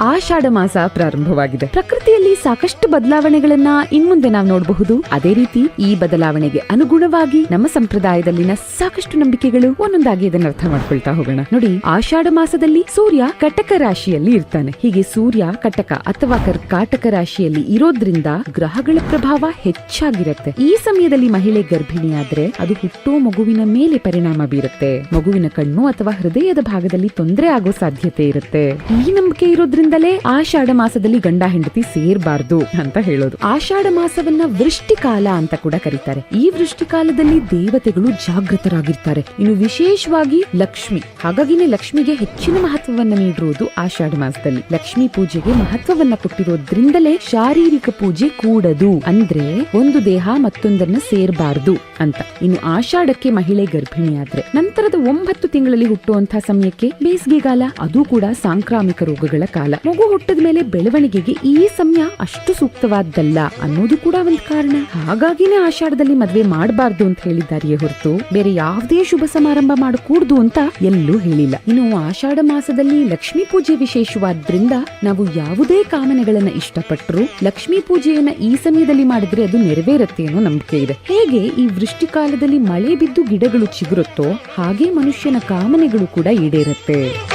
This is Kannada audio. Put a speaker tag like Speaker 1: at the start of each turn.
Speaker 1: ಆಷಾಢ ಮಾಸ ಪ್ರಾರಂಭವಾಗಿದೆ. ಪ್ರಕೃತಿಯಲ್ಲಿ ಸಾಕಷ್ಟು ಬದಲಾವಣೆಗಳನ್ನ ಇನ್ಮುಂದೆ ನಾವು ನೋಡಬಹುದು. ಅದೇ ರೀತಿ ಈ ಬದಲಾವಣೆಗೆ ಅನುಗುಣವಾಗಿ ನಮ್ಮ ಸಂಪ್ರದಾಯದಲ್ಲಿನ ಸಾಕಷ್ಟು ನಂಬಿಕೆಗಳು ಒಂದೊಂದಾಗಿ ಇದನ್ನ ಅರ್ಥ ಮಾಡ್ಕೊಳ್ತಾ ಹೋಗೋಣ. ನೋಡಿ, ಆಷಾಢ ಮಾಸದಲ್ಲಿ ಸೂರ್ಯ ಕಟಕ ರಾಶಿಯಲ್ಲಿ ಇರ್ತಾನೆ. ಹೀಗೆ ಸೂರ್ಯ, ಕಟಕ ಅಥವಾ ಕರ್ಕಾಟಕ ರಾಶಿಯಲ್ಲಿ ಇರೋದ್ರಿಂದ ಗ್ರಹಗಳ ಪ್ರಭಾವ ಹೆಚ್ಚಾಗಿರುತ್ತೆ. ಈ ಸಮಯದಲ್ಲಿ ಮಹಿಳೆ ಗರ್ಭಿಣಿಯಾದ್ರೆ ಅದು ಹುಟ್ಟೋ ಮಗುವಿನ ಮೇಲೆ ಪರಿಣಾಮ ಬೀರುತ್ತೆ. ಮಗುವಿನ ಕಣ್ಣು ಅಥವಾ ಹೃದಯದ ಭಾಗದಲ್ಲಿ ತೊಂದರೆ ಆಗೋ ಸಾಧ್ಯತೆ ಇರುತ್ತೆ. ಈ ನಂಬಿಕೆ ಇರೋದ್ರಿಂದಲೇ ಆಷಾಢ ಮಾಸದಲ್ಲಿ ಗಂಡ ಹೆಂಡತಿ ಸೇರ್ಬಾರ್ದು ಅಂತ ಹೇಳೋದು. ಆಷಾಢ ಮಾಸವನ್ನ ವೃಷ್ಟಿಕಾಲ ಅಂತ ಕೂಡ ಕರೀತಾರೆ. ಈ ವೃಷ್ಟಿಕಾಲದಲ್ಲಿ ದೇವತೆಗಳು ಜಾಗೃತರಾಗಿರ್ತಾರೆ. ಇನ್ನು ವಿಶೇಷವಾಗಿ ಲಕ್ಷ್ಮಿ. ಹಾಗಾಗಿನೇ ಲಕ್ಷ್ಮಿಗೆ ಹೆಚ್ಚಿನ ಮಹತ್ವವನ್ನ ನೀಡಿರುವುದು ಆಷಾಢ ಮಾಸದಲ್ಲಿ. ಲಕ್ಷ್ಮಿ ಪೂಜೆಗೆ ಮಹತ್ವವನ್ನ ಕೊಟ್ಟಿರೋದ್ರಿಂದಲೇ ಶಾರೀರಿಕ ಪೂಜೆ ಕೂಡದು. ಅಂದ್ರೆ ಒಂದು ದೇಹ ಮತ್ತೊಂದನ್ನ ಸೇರ್ಬಾರ್ದು ಅಂತ. ಇನ್ನು ಆಷಾಢಕ್ಕೆ ಮಹಿಳೆ ಗರ್ಭಿಣಿಯಾದ್ರೆ ನಂತರದ ಒಂಬತ್ತು ತಿಂಗಳಲ್ಲಿ ಹುಟ್ಟುವಂತಹ ಸಮಯಕ್ಕೆ ಬೇಸಿಗೆಗಾಲ, ಅದು ಕೂಡ ಸಾಂಕ್ರಾಮಿಕ ರೋಗಗಳ ಕಾಲ. ಮಗು ಹುಟ್ಟದ ಮೇಲೆ ಬೆಳವಣಿಗೆಗೆ ಈ ಸಮಯ ಅಷ್ಟು ಸೂಕ್ತವಾದ್ದಲ್ಲ ಅನ್ನೋದು ಕೂಡ ಒಂದು ಕಾರಣ. ಹಾಗಾಗಿನೇ ಆಷಾಢದಲ್ಲಿ ಮದ್ವೆ ಮಾಡಬಾರ್ದು ಅಂತ ಹೇಳಿದ್ದಾರೆಯೇ ಹೊರತು ಬೇರೆ ಯಾವುದೇ ಶುಭ ಸಮಾರಂಭ ಮಾಡಕೂಡ್ದು ಅಂತ ಎಲ್ಲೂ ಹೇಳಿಲ್ಲ. ಇನ್ನು ಆಷಾಢ ಮಾಸದಲ್ಲಿ ಲಕ್ಷ್ಮೀ ಪೂಜೆ ವಿಶೇಷವಾದ್ರಿಂದ ನಾವು ಯಾವುದೇ ಕಾಮನೆಗಳನ್ನ ಇಷ್ಟಪಟ್ಟರು ಲಕ್ಷ್ಮೀ ಪೂಜೆಯನ್ನ ಈ ಸಮಯದಲ್ಲಿ ಮಾಡಿದ್ರೆ ಅದು ನೆರವೇರುತ್ತೆ ಅನ್ನೋ ನಂಬಿಕೆ ಇದೆ. ಹೇಗೆ ಈ ವೃಷ್ಟಿಕಾಲದಲ್ಲಿ ಮಳೆ ಬಿದ್ದು ಗಿಡಗಳು ಚಿಗುರುತ್ತೋ ಹಾಗೆ ಮನುಷ್ಯನ ಕಾಮನೆಗಳು ಕೂಡ ಈಡೇರುತ್ತೆ.